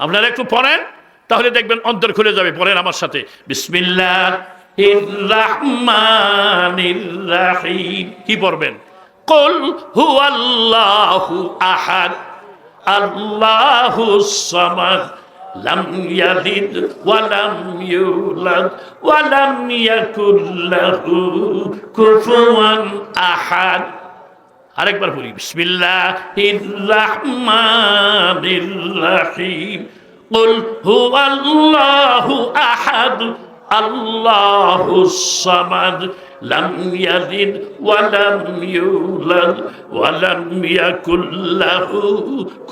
আপনারা একটু পড়েন, তাহলে দেখবেন অন্তর খুলে যাবে, পড়েন আমার সাথে। বিসমিল্লাহ কি পড়বেন? কল হু আল্লাহ আহাদ আল্লাহু সামাদ, লাম ইয়ালিদ ওয়ালাম ইউলাদ ওয়ালাম ইয়াকুল লাহু কুফুয়ান আহাদ। আরেকবার বলি বিসমিল্লাহির রহমানির রহিম قل هو الله أحد الله الصمد لم يلد ولم يولد ولم يكن له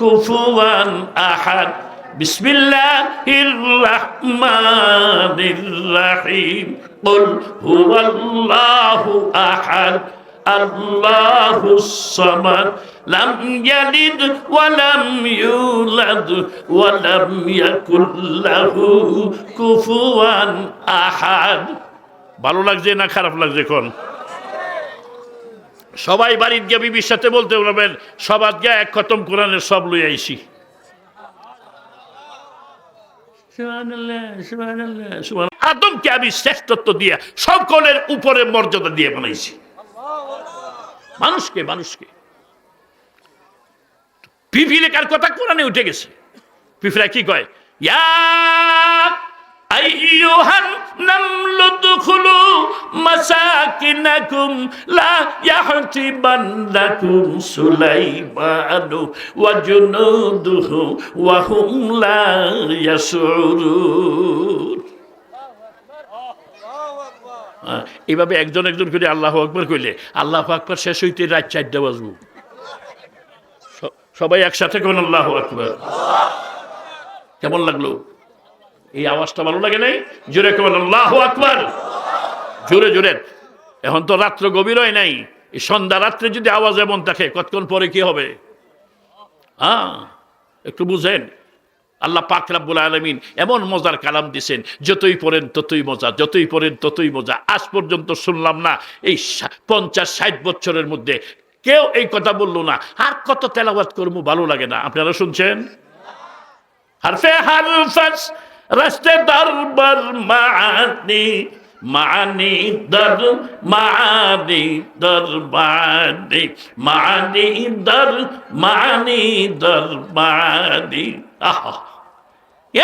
كفوا أحد بسم الله الرحمن الرحيم قل هو الله أحد الله الصمد لم يلد ولم يولد ولم يكن له كفوا أحد ভালো লাগছে না খারাপ লাগছে কোন সবাই বাড়ির গিয়ে বিবির সাথে বলতে পারবেন সবাদ গিয়ে এক খতম কোরআনের সব লই আইসি আদমকে আমি শ্রেষ্ঠত্ব দিয়ে সকলের উপরে মর্যাদা দিয়ে বানাইছি মানুষকে মানুষকে। পিপিলেকার কথা কোরআনে উঠে গেছে? পিঁপড়া কি কয়? ইয়া আইয়ুহান দুখুলু লা ইয়াহতিবান্নাকুম এইভাবে একজন একজন করে আল্লাহ আকবর কইলে, আল্লাহ আকবর শেষ হইতে রাত চারটা বাজবো। সবাই একসাথে কেমন আল্লাহ আকবর। কেমন লাগল? এই আওয়াজটা ভালো লাগে নাই? জোরে কেমন আল্লাহ আকবর। জোরে জোরে। এখন তো রাত্র গভীর হয় নাই। সন্ধ্যা রাত্রে যদি আওয়াজ এমন থাকে, কতক্ষণ পরে কি হবে? হ্যাঁ একটু বুঝেন। আল্লাহ পাক রাব্বুল আলমিন এমন মজার কালাম দিছেন, যতই পড়েন ততই মজা, যতই পড়েন ততই মজা। আজ পর্যন্ত শুনলাম না এই পঞ্চাশ, ষাট বছরের মধ্যে কেউ এই কথা বলল না। আর কত তেলাবাদ করব ভালো লাগে না। আপনারা শুনছেন? মানি দর মানি দর মানি আহা।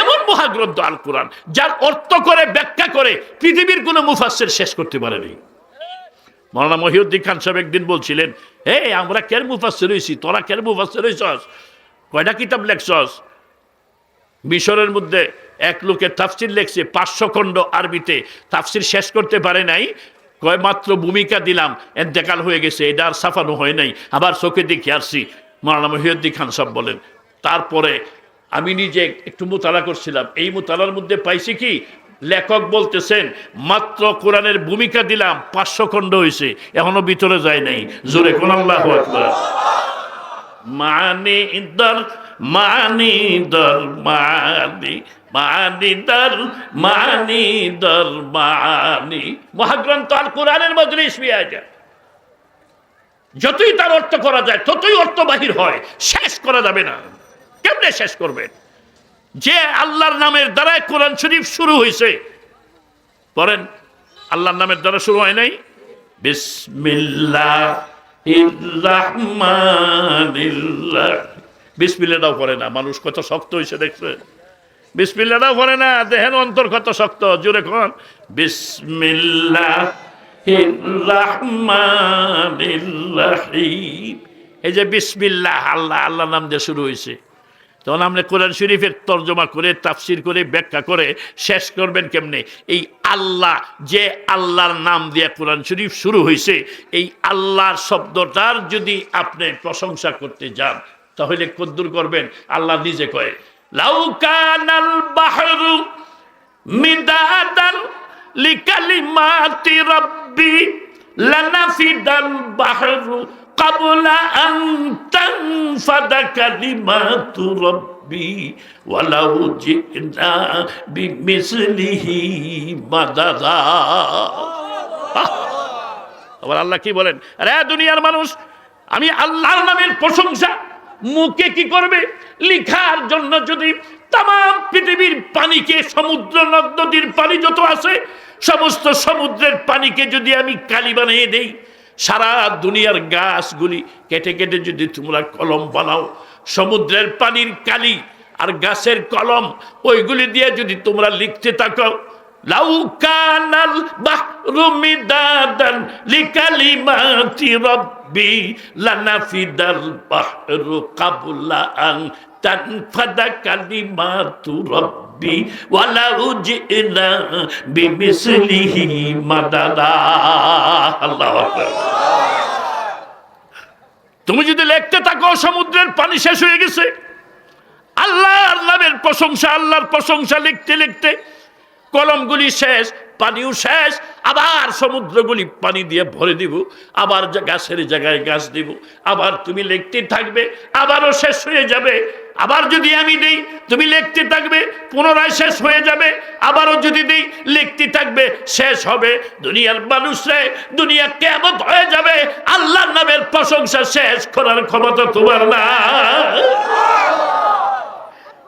এমন মহাগ্রন্থ আল কোরআন যার অর্থ করে, ব্যাখ্যা করে পৃথিবীর কোনো মুফাসের শেষ করতে পারেনি। মৌলানা মহিউদ্দিন খান সাহেব একদিন বলছিলেন হে আমরা কেন মুফাসের হয়েছি তোরা কেন মুফাসের হয়েছস কয়টা কিতাব লেখছস? মিশরের মধ্যে এক লোকে তাফসির লেখছে, পাঁচশো খণ্ড আরবিতে। তাফসির শেষ করতে পারে নাই, কয় মাত্র ভূমিকা দিলাম, এন্তেকাল হয়ে গেছে, এটা আর সাফানো হয় নাই। আবার চোখে দেখে আসছি, মৌলানা মহিউদ্দিন খান সাহেব বলেন, তারপরে আমি নিজে একটু মোতালা করছিলাম। এই মোতালার মধ্যে পাইছি কি? লেখক বলতেছেন, মাত্র কোরআনের ভূমিকা দিলাম, পাঁচশো খণ্ড হয়েছে এখনও ভিতরে যায় নাই। জোরে কোন আল্লাহ মানি দর মানি দর, মানি মানি দর মানি দর, মানি। মহাগ্রন্থ আল কোরআনের মজলিস পেয়ে যায় যতই তার অর্থ করা যায়, ততই অর্থ বাহির হয়, শেষ করা যাবে না। কেমনে শেষ করবেন? যে আল্লাহর নামের দ্বারাই কোরআন শরীফ শুরু হয়েছে। পড়েন, আল্লাহর নামের দ্বারা শুরু হয় নাই? বিসমিল্লাহ বিসমিল্লাটাও পড়ে না, মানুষ কত শক্ত হয়েছে দেখছে বিসমিল্লাটাও পড়ে না, দেহের অন্তর কত শক্ত, জোরে কন? বিসমিল্লাহ এই যে বিসমিল্লাহ, আল্লাহ আল্লাহ নাম দিয়ে শুরু হয়েছে। তখন আপনি কোরআন শরীফের তর্জমা করে, তাফসির করে, ব্যাখ্যা করে শেষ করবেন কেমনে? এই আল্লাহ, যে আল্লাহর নাম দিয়ে কোরআন শরীফ শুরু হয়েছে এই আল্লাহর শব্দটার যদি আপনি প্রশংসা করতে যান, তাহলে কদ্দুর করবেন। আল্লাহ নিজে কয় লাউকানাল বাহরু মিদাদান লিকালিমাতি রাব্বি লানাফিদাল বাহরু ক্বাবলা আন তানফাদা কালিমাতু রাব্বি ওয়ালাউ জিনা বিমিসলিহি মাদাদা আবার আল্লাহ কি বলেন? আরে দুনিয়ার মানুষ আমি আল্লাহর নামের প্রশংসা মুখে কি করবে? লিখার জন্য যদি তাম পৃথিবীর পানিকে সমুদ্র নদ নদীর পানি যত আছে সমস্ত সমুদ্রের পানিকে যদি আমি কালি বানিয়ে দেই সারা দুনিয়ার গাছগুলি কেটে কেটে যদি তোমরা কলম বানাও, সমুদ্রের পানির কালি আর গাছের কলম, ওইগুলি দিয়ে যদি তোমরা লিখতে থাকো, লাউ কানাল বাহরু মিদাদান লিকালিমাতি রব্বি লানাফিদাল বাহরু কাবলা আন কালিমাতু রব্বি ওয়ালাউ জিনা বিমিসলিহি মাদাদা আল্লাহু আকবার তুমি যদি লিখতে থাকো, সমুদ্রের পানি শেষ হয়ে গেছে। আল্লাহর নামের প্রশংসা, আল্লাহর প্রশংসা লিখতে লিখতে কলমগুলি শেষ, পানিও শেষ, আবার সমুদ্রগুলি পানি দিয়ে ভরে দিব, আবার গাছের জায়গায় গাছ দিব, আবার তুমি লিখতে থাকবে, আবারও শেষ হয়ে যাবে। আবার যদি আমি দেই, তুমি লিখতে থাকবে, পুনরায় শেষ হয়ে যাবে, আবারও যদি দেই, লিখতে থাকবে, শেষ হবে। দুনিয়ার মানুষরে দুনিয়া কেমন হয়ে যাবে, আল্লাহর নামের প্রশংসা শেষ করার ক্ষমতা তোমার না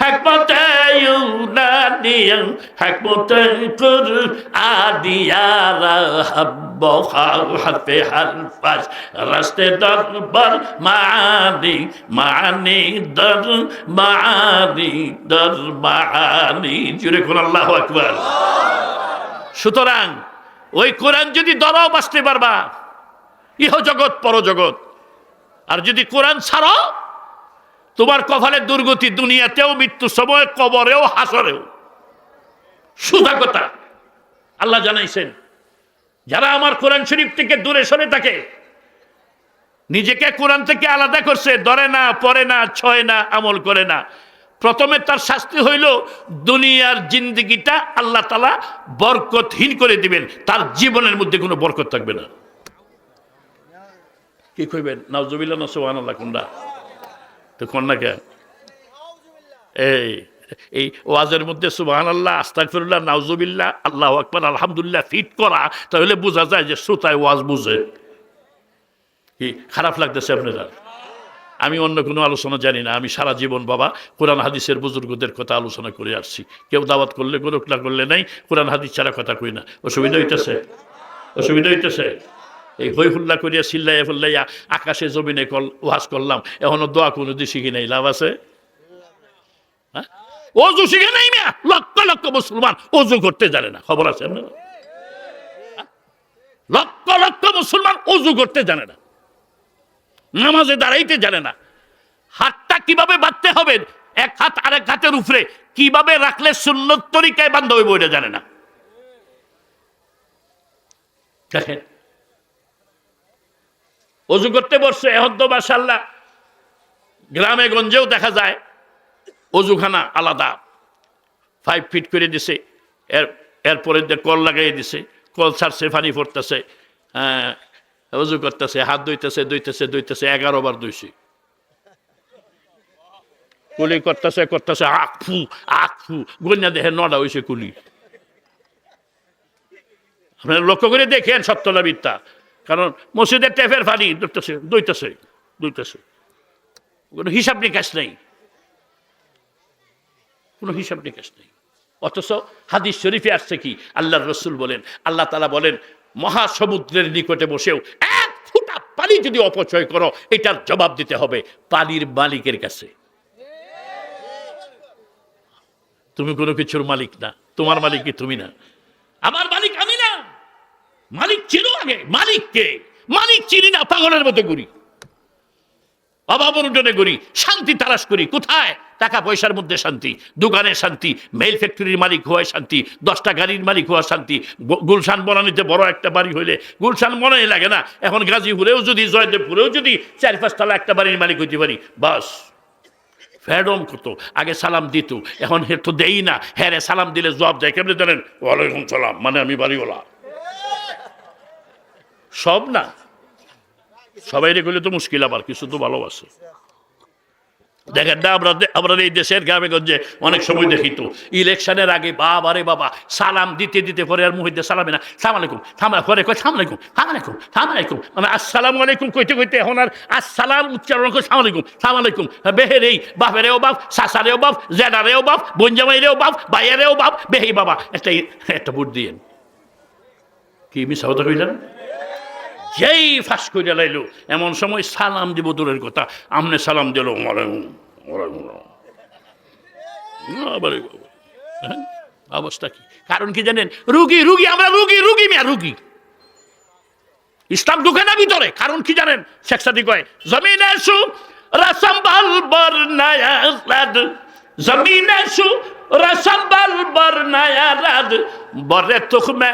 হকমতে ইউনানি হকমতে কুরআনিয়ারা হাব্ব হারফে হারফাস রাস্তে দরবার মানি মানি দর মানি দর, মানি। জুড়ে কোন আল্লাহ সুতরাং ওই কোরআন যদি দরাও বাঁচতে পারবা, ইহ জগৎ পরজগৎ আর যদি কোরআন ছাড়ো তোমার কপালের দুর্গতি দুনিয়াতেও, মৃত্যু সময়, কবরেও, হাসরেও। সুধা কথা। আল্লাহ জানাইছেন, যারা আমার কোরআন শরীফ থেকে দূরে সরে থাকে, নিজেকে কোরআন থেকে আলাদা করছে, ধরে না, পড়ে না, ছয় না, আমল করে না। প্রথমে তার শাস্তি হইল, দুনিয়ার জিন্দগিটা আল্লাহ তালা বরকতহীন করে দিবেন। তার জীবনের মধ্যে কোনো বরকত থাকবে না। কি কইবেন? নাউজুবিল্লাহ না আল্লাহ কুন্ডা তো কন্যা কে এই এই ওয়াজের মধ্যে সুবাহান আল্লাহ আস্তাকফিরুল্লাহ নাউজুবিল্লাহ, আল্লাহ আকবর, আলহামদুলিল্লাহ ফিট করা, তাহলে বোঝা যায় যে শ্রোতায় ওয়াজ বুঝে। কি, খারাপ লাগতেছে আপনারা আমি অন্য কোনো আলোচনা জানি না, আমি সারা জীবন বাবা কোরআন হাদিসের বুজুর্গদের কথা আলোচনা করে আসছি। কেউ দাওয়াত করলে করুক না করলে নাই, কোরআন হাদিস ছাড়া কথা কই না। অসুবিধা হইতেছে? অসুবিধা হইতেছে? এই হই হুল্লা করিয়া চিল্লাইয়া ফুল্লাইয়া আকাশে জমিনে কল, ওয়াজ করলাম। এখনও দোয়া কোনো দিয়ে শিখি নাই? লাভ আছে? হ্যাঁ? অজু শিখে লক্ষ লক্ষ মুসলমান অজু করতে জানে না। খবর আছে হ্যাঁ? লক্ষ লক্ষ মুসলমান অজু করতে জানে না। নামাজে দাঁড়াইতে জানে না। হাতটা কীভাবে বাঁধতে হবে? এক হাত আরেক হাতের উপরে কীভাবে রাখলে সুন্নত তরিকায় বান্ধবী হবে ওইটা জানে না? দেখেন অজু করতে বসছে তো মাসাল্লাহ গ্রামে গঞ্জেও দেখা যায়, অজুখানা আলাদা। ফাইভ ফিট করে দিছে, এর এরপরে কল লাগাই দিছে, কল ছাড়ছে, পানি পড়তেছে হ্যাঁ অজু করতেছে, হাত ধুইতেছে ধুইতেছে ধুইতেছে, এগারো বার ধুইছি। কুলি করতেছে করতেছে আখ ফু গন্যা দেহে নডা হয়েছে কুলি। আপনারা লক্ষ্য করে দেখেন সত্যলা বিদ্যা কারণ মসজিদের টেপের পানি ধরতেছে দইতেছে দইতেছে কোনো হিসাব নিকাশ নেই। কোনো হিসাব নিকাশ নেই। অথচ হাদিস শরীফে আসছে কি? আল্লাহর রসুল বলেন, আল্লাহ তালা বলেন, মহাসমুদ্রের নিকটে বসেও এক ফুটা পানি যদি অপচয় করো, এটার জবাব দিতে হবে পানির মালিকের কাছে। তুমি কোনো কিছুর মালিক না। তোমার মালিক কি? তুমি না। আমার মালিক মালিক ছিল আগে, মালিক কে? মালিক চিনি না, পাগলের মতো ঘুরি। অভাব অনুটনে শান্তি তালাশ করি, কোথায়? টাকা পয়সার মধ্যে শান্তি শান্তি মেল ফ্যাক্টরির মালিক হওয়ায় শান্তি, দশটা গাড়ির মালিক হওয়া শান্তি গুলশান বনানিতে বড় একটা বাড়ি হইলে, গুলশান মনে লাগে না, এখন গাজীপুরেও যদি, জয়দেবপুরেও যদি চার পাঁচতলা একটা বাড়ির মালিক হইতে পারি, বাস। ফ্যাডম করতো আগে সালাম দিত, এখন হে তো দেই না হ্যাঁ সালাম দিলে জবাব দেয়, কেমনি জানেন? ওয়ালাইকুম সালাম মানে আমি বাড়িওয়ালা। সব না। সবাই রেখে তো মুশকিল আবার, কিছু তো ভালোবাসে। দেখেন না, আমরা আমরা এই দেশের গ্রামে গঞ্জে অনেক সময় দেখি তো, ইলেকশনের আগে বাবা রে বাবা, সালাম দিতে দিতে পরে আর মুহিতে সালামে না। সালাম আলাইকুম সালাম পরে কয় সালাম আলাইকুম সালাম আলাইকুম সালাম আলাইকুম। মানে আসসালামু আলাইকুম কইতে কইতে এখন আর আসসালাম উচ্চারণ করে সালাম আলাইকুম সালাম আলাইকুম। বেহেরেই বাপেরেও বাপ সাসারেও বাপ জেডারেও বাপ বঞ্জামাইরেও বাপ বাইয়ারেও বাপ, বেহি বাবা। একটা একটা ভোট দিয়েন। কি মিশা কথা কইলেন? যেই ফাঁস করে লাইলো, এমন সময় সালাম দিব দূরের কথা। আমনে সালাম দিল। হ্যাঁ? অবস্থা কি? কারণ কি জানেন? রুগী রুগী, আমরা রুগী রুগী মিয়া, রুগী। ইসলাম ঢুকে না ভিতরে? কারণ কি জানেন? শেখ সাদি কয়, জমিনে সু রসম্বল বর্ণায়াদ জমিনে সু রসম্বল বর্ণায়াদ বরে তুখমে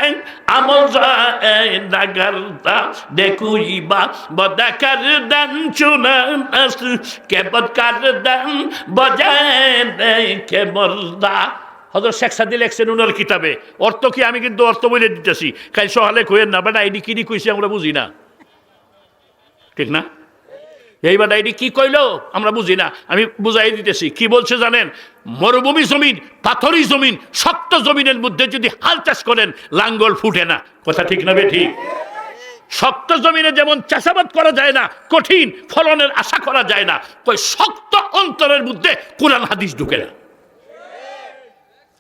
আমল যায় নাগরতা দেখুইবা। বদাকার দান চুনান কে বদকার দান বজায় কে মর্দা হজর শেখ সাদি লেখছেন উনার কিতাবে, অর্থ কি আমি কিন্তু অর্থ বলে দিতেছি, কাল সকালে কইেন না, বেটা এডি কিনি কইছি আমরা বুঝি না। ঠিক না? এই বেটা কি কইলো? আমরা বুঝি না। আমি বুঝাই দিতেছি। কি বলছে জানেন? মরুভূমি জমিন, পাথরি জমিন, শক্ত জমিনের মধ্যে যদি হাল চাষ করেন, লাঙ্গল ফুটে না। কথা ঠিক না ঠিক শক্ত জমিনে যেমন চাষাবাদ করা যায় না, কঠিন ফলনের আশা করা যায় না ওই শক্ত অন্তরের মধ্যে কোরআন হাদিস ঢুকে না।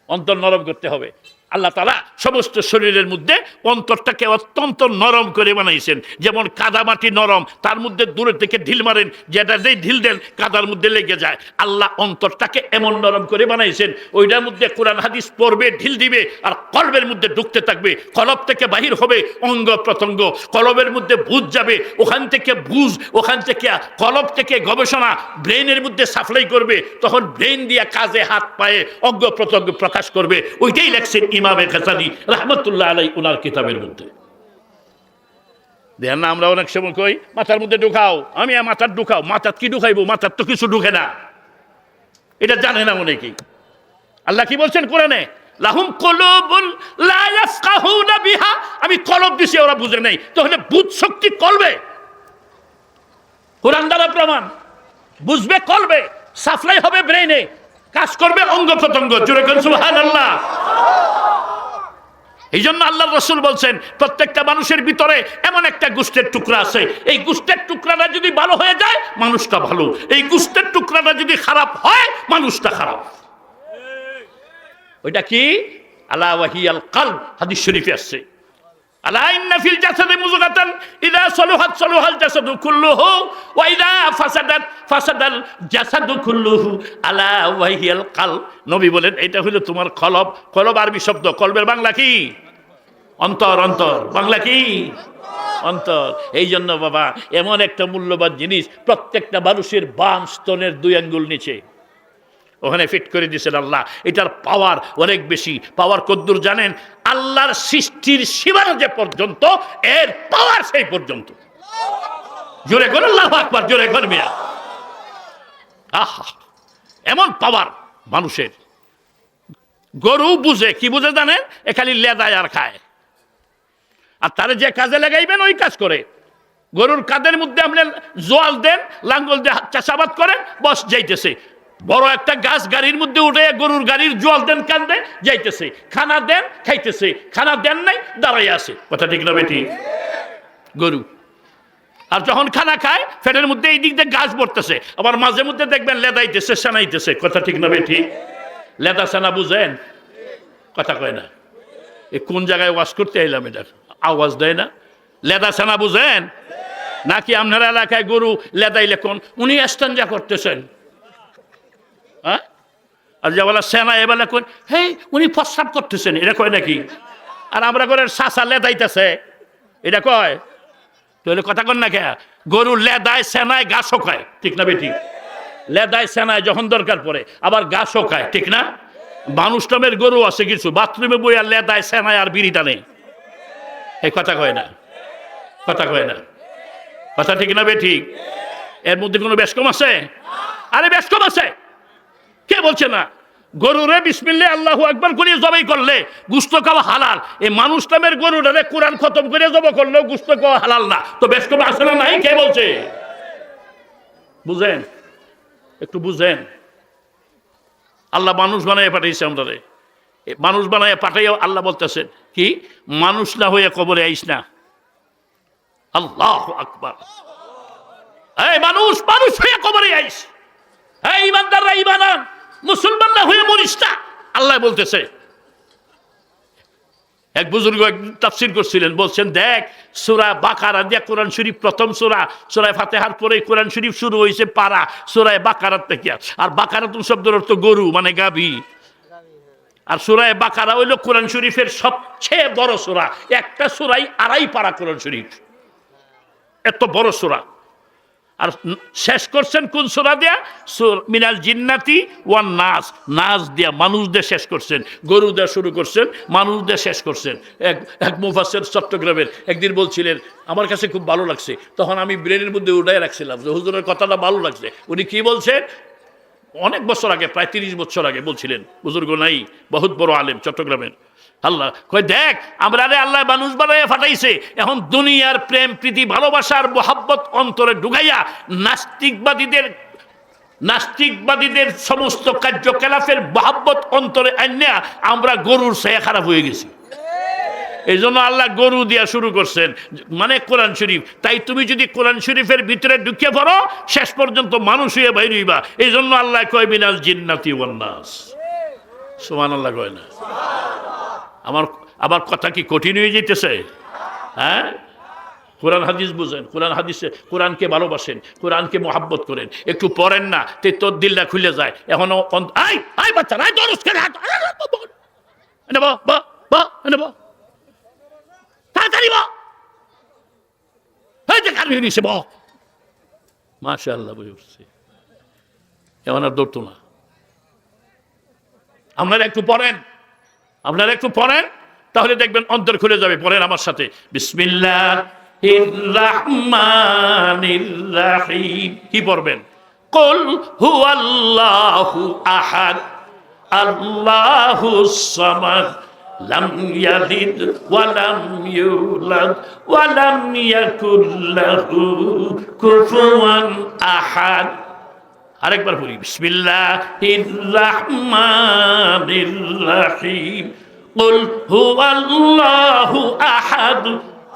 অন্তর নরম করতে হবে। আল্লাহ তালা সমস্ত শরীরের মধ্যে অন্তরটাকে অত্যন্ত নরম করে বানাইছেন। যেমন কাদা মাটি নরম, তার মধ্যে দূরের থেকে ঢিল মারেন, যেটা যেই ঢিল দেন কাদার মধ্যে লেগে যায়। আল্লাহ অন্তরটাকে এমন নরম করে বানাইছেন, ওইটার মধ্যে কোরআন হাদিস পড়বে, ঢিল দিবে, আর কলবের মধ্যে ঢুকতে থাকবে, কলব থেকে বাহির হবে অঙ্গ প্রত্যঙ্গ। কলবের মধ্যে বুঝ যাবে, ওখান থেকে বুঝ ওখান থেকে কলব থেকে গবেষণা ব্রেনের মধ্যে সাপ্লাই করবে, তখন ব্রেন দিয়ে কাজে হাত পায়ে অঙ্গ প্রত্যঙ্গ প্রকাশ করবে। ওইটাই লেখছেন ইমামে খাসানি রহমতুল্লাহ আলাই ওনার কিতাবের মধ্যে। দেখেন না, আমরা অনেক সময় কই, মাথার মধ্যে ঢুকাও। আমি মাথার ঢুকাও, মাথার কি ঢুকাইবো? মাথার তো কিছু ঢুকে না। এটা জানে না অনেকেই আল্লাহ কি বলছেন কোরআনে? লাহুম কলবুন লা ইয়াফকাহুনা বিহা। আমি কলব দিছি, ওরা বুঝে তাহলে বুঝ শক্তি কলবে। কোরআন দ্বারা প্রমাণ। বুঝবে, কলবে। সাপ্লাই হবে ব্রেনে কাজ করবে অঙ্গ প্রত্যঙ্গ। জুড়ে এই জন্য আল্লাহ রসুল বলছেন প্রত্যেকটা মানুষের ভিতরে এমন একটা গুষ্টের টুকরা আছে। এই গুষ্টের টুকরাটা যদি ভালো হয়ে যায় মানুষটা ভালো। এই গুষ্টের টুকরাটা যদি খারাপ হয় মানুষটা খারাপ। ওইটা কি? আল্লাহ আল কাল হাদিস শরীফে আসছে। সালুহাল ফাসাদাত ফাসাদাল আলা নবী বলেন এটা হলো তোমার কলব। কলব আরবি শব্দ। কলবের বাংলা কি? অন্তর অন্তর। বাংলা কি? অন্তর। এই জন্য বাবা, এমন একটা মূল্যবান জিনিস, প্রত্যেকটা মানুষের বাম স্তনের দুই আঙ্গুল নিচে। ওখানে ফিট করে দিয়েছেন আল্লাহ। এটার পাওয়ার অনেক বেশি। পাওয়ার কদ্দুর জানেন? আল্লাহর সৃষ্টির সীমানা যে পর্যন্ত, এর পাওয়ার সেই পর্যন্ত। জোরে করে আল্লাহ আকবার, জোরে কর মিয়া। আহা, এমন পাওয়ার মানুষের। গরু বুঝে, কি বুঝে জানেন? এ খালি লেদায় আর খায়। আর তারে যে কাজে লাগাইবেন, ওই কাজ করে। গরুর কাদের মধ্যে আপনি জোয়াল দেন, লাঙ্গল দিয়ে চাষাবাদ করেন, বস যাইতেছে। বড় একটা গাছ গাড়ির মধ্যে উঠে গরুর গাড়ির জল দেন কান্দে, যাইতেছে। খানা দেন, খাইতেছে। খানা দেন নাই দাঁড়াই আছে। কথা ঠিক না বেটি গরু। আর যখন খানা খায়, ফেটের মধ্যে এই দিক দিয়ে গাছ পড়তেছে আবার মাঝে মধ্যে দেখবেন লেদাইতেছে সেনাইতেছে কথা ঠিক না বেটি লেদা সেনা বুঝেন? কথা কয় না। এ কোন জায়গায় ওয়াশ করতে এলাম এটার আওয়াজ দেয় না? লেদা সেনা বুঝেন? নাকি আপনার এলাকায় গরু লেদাইলে কোন? উনি এস্তাঞ্জা করতেছেন। হ্যাঁ? আর যে বলা সেনা এবেলা কোন হে উনি প্রস্রাব করতেছেন, এটা কয় নাকি? আর আমরা করে শাসা লেদাইতেছে। এটা কয়? তাহলে কথা কন না কে গরু লেদায়, সেনায়, ঘাসও খায়, ঠিক না বেটি? লেদায়, সেনায় যখন দরকার পড়ে, আবার ঘাসও খায়, ঠিক না? মানুষ নামের গরু আছে কিছু, বাথরুমে বই আর লেদায়, সেনায় আর বিড়িটা নেই। এই কথা কয় না। কথা কয় না। কথা ঠিক না বে ঠিক এর মধ্যে কোনো বেশ কম আছে? আরে বেশ কম আছে! বলছে না। গরুরে বিসমিল্লা আল্লাহু আকবার করে জবাই করলে গুস্ত খাওয়া হালাল। এই মানুষ নামের গরুটারে কোরআন খতম করে জব করলেও গুস্ত খাওয়া হালাল না। তো বেশ কবে আসে না নাই? কে বলছে? বুঝেন? একটু বুঝেন। আল্লাহ মানুষ বানায় পাঠিয়েছে আমরা মানুষ বানায় পাঠাইও আল্লাহ বলতেছেন, কি? মানুষ না হয়ে কবরে আইস না। আল্লাহ আকবার। এই মানুষ মানুষ হয়ে কবরে আইস। এই ইমানদাররা ইমান মুসলমান না হয়ে মরিস না। আল্লাহ বলতেছে, এক বুজুর্গ তাফসির করছিলেন, বলছেন, দেখ, সুরা বাকারা দিয়া কোরআন শরীফ, প্রথম সুরা, সুরায় ফাতেহার পরে কোরআন শরীফ শুরু হয়েছে পারা সুরায় বাকারাত থেকে। আর বাকারাতুল শব্দের অর্থ গরু মানে গাভী। আর সুরায় বাকারা হইল কোরআন শরীফের সবচেয়ে বড় সুরা। একটা সুরাই আড়াই পারা কোরআন শরীফ। এত বড় সুরা। আর শেষ করছেন কোন সুরা দিয়া? মিনাল জিন্নাতি ওয়ান নাচ নাচ দিয়া মানুষ দিয়ে শেষ করছেন। গরু দিয়ে শুরু করছেন, মানুষ দিয়ে শেষ করছেন। এক এক মুফাসের চট্টগ্রামের একদিন বলছিলেন, আমার কাছে খুব ভালো লাগছে। তখন আমি ব্রেনের মধ্যে উঠাই রাখছিলাম যে, হুজুরের কথাটা ভালো লাগছে। উনি কি বলছেন? অনেক বছর আগে, প্রায় তিরিশ বছর আগে বলছিলেন বুজুর্গ নাই, বহুত বড় আলেম চট্টগ্রামের। আল্লাহ কই দেখ, আমরা রে আল্লাহ মানুষ বানাইয়া ফাটাইছে। এখন দুনিয়ার প্রেম, প্রীতি ভালোবাসার মোহাব্বত অন্তরে ঢুকাইয়া নাস্তিকবাদীদের নাস্তিকবাদীদের সমস্ত কার্যকলাপের মহাব্বত অন্তরে আন্যা আমরা গরুর ছায়া খারাপ হয়ে গেছি। এই জন্য আল্লাহ গরু দিয়া শুরু করছেন। মানে কোরআন শরীফ। তাই তুমি যদি কোরআন শরীফের ভিতরে ঢুকে পড়ো, শেষ পর্যন্ত মানুষ হয়ে বাইর হইবা। এই জন্য আল্লাহ কয় বিনাল জিন্নাতি ওয়ান্নাস সুমান আল্লাহ কয় না। আমার আমার কথা কি কঠিন হয়ে যেতেছে হ্যাঁ? কোরআন হাদিস বুঝেন কোরআন হাদিসে কোরআনকে ভালোবাসেন কোরআনকে মোহাব্বত করেন। একটু পড়েন না তে তোর দিলটা খুলে যায়। এখনও আই আই বাচ্চা আই দরস করে হাত। বা, বা, এনে বা তাড়াতাড়ি বা যে কার নিছে বা মাশা আল্লাহ বুঝে উঠছে। এমন আর দৌড়তো না। আপনারা একটু পড়েন। আপনারা একটু পড়েন, তাহলে দেখবেন অন্তর খুলে যাবে। পড়েন আমার সাথে। বিসমিল্লাহ কি পড়বেন? কল হু আল্লাহু আহাদ আল্লাহু লাম ইয়ালিদ ওয়া লাম ইউলাদ ওয়া লাম ইয়াকুল লাহু কুফুয়ান আহাদ। আরেকবার বলি বিসমিল্লাহির রহমানির রহিম قل هو الله أحد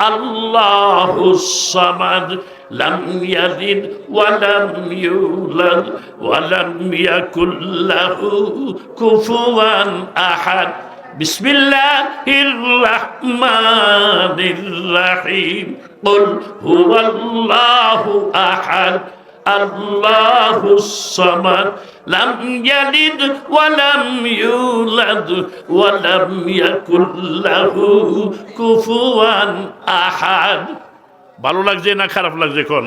الله الصمد لم يلد ولم يولد ولم يكن له كفوا أحد بسم الله الرحمن الرحيم قل هو الله أحد الله الصمد لم يلد ولم يولد ولم يكن له كفوا احد ভালো লাগছে না খারাপ লাগছে কোন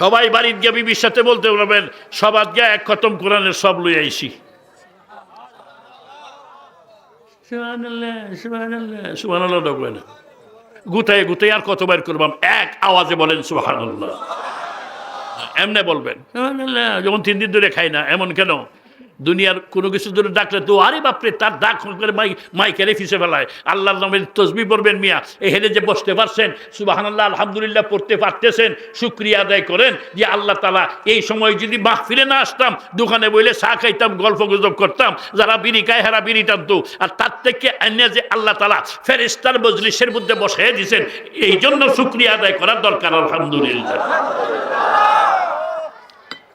সবাই বাড়ির গিয়ে বিবির সাথে বলতে পারবেন সবার গিয়ে এক খতম কোরআনের সব লই আইসি সুবহানাল্লাহ, সুবহানাল্লাহ, সুবহানাল্লাহ ডাকবে না গুতায় গুটাই আর কতবার করবাম? এক আওয়াজে বলেন সুহান এমনে বলবেন যখন যেমন তিন দিন ধরে খাই না, এমন কেন? দুনিয়ার কোনো কিছু ধরে ডাকলে তো আরে বাপরে, তার ডাক করে মাই মাইকেরে ফিসে ফেলায়। আল্লাহর নামের তসবি পড়বেন মিয়া। হেলে যে বসতে পারছেন, সুবাহানাল্লাহ, আলহামদুলিল্লাহ পড়তে পারতেছেন, শুক্রিয়া আদায় করেন যে আল্লাহ তালা এই সময় যদি মাহ ফিরে না আসতাম, দোকানে বইলে চা খাইতাম, গল্প গুজব করতাম, যারা বিড়ি খায় হেরা বিড়ি টানতো। আর তার থেকে অন্য যে আল্লাহ তালা ফেরেস্তার মজলিসের মধ্যে বসে দিয়েছেন এই জন্য শুক্রিয়া আদায় করার দরকার, আলহামদুলিল্লাহ।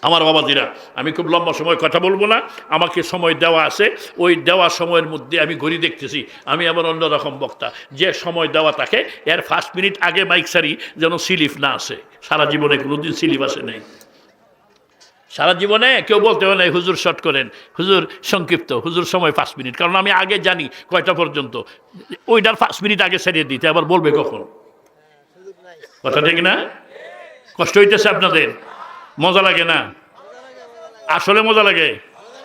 আমার বাবাজিরা, আমি খুব লম্বা সময় কথা বলব না, আমাকে সময় দেওয়া আছে। ওই দেওয়া সময়ের মধ্যে আমি ঘড়ি দেখতেছি, আমি আবার অন্যরকম বক্তা। যে সময় দেওয়া থাকে, এর ফার্স্ট মিনিট আগে মাইক সারি যেন স্লিপ না আসে। সারা জীবনে কোনোদিন স্লিপ আসে নাই। সারা জীবনে কেউ বলতে না হুজুর শর্ট করেন। হুজুর সংক্ষিপ্ত, হুজুর সময় পাঁচ মিনিট কারণ আমি আগে জানি কয়টা পর্যন্ত। ওইটার পাঁচ মিনিট আগে সারিয়ে দিতে, আবার বলবে কখন? কথা ঠিক না? কষ্ট হইতেছে আপনাদের? মজা লাগে না? আসলে মজা লাগে।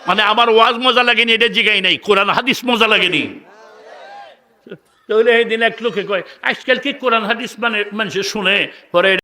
মানে আমার ওয়াজ মজা লাগেনি, এটা জিগাই নাই। কোরআন, হাদিস মজা লাগেনি। তাহলে এই দিন এক লোকে কয়, আজকাল কি কোরআন, হাদিস মানে মানুষে শুনে, পরে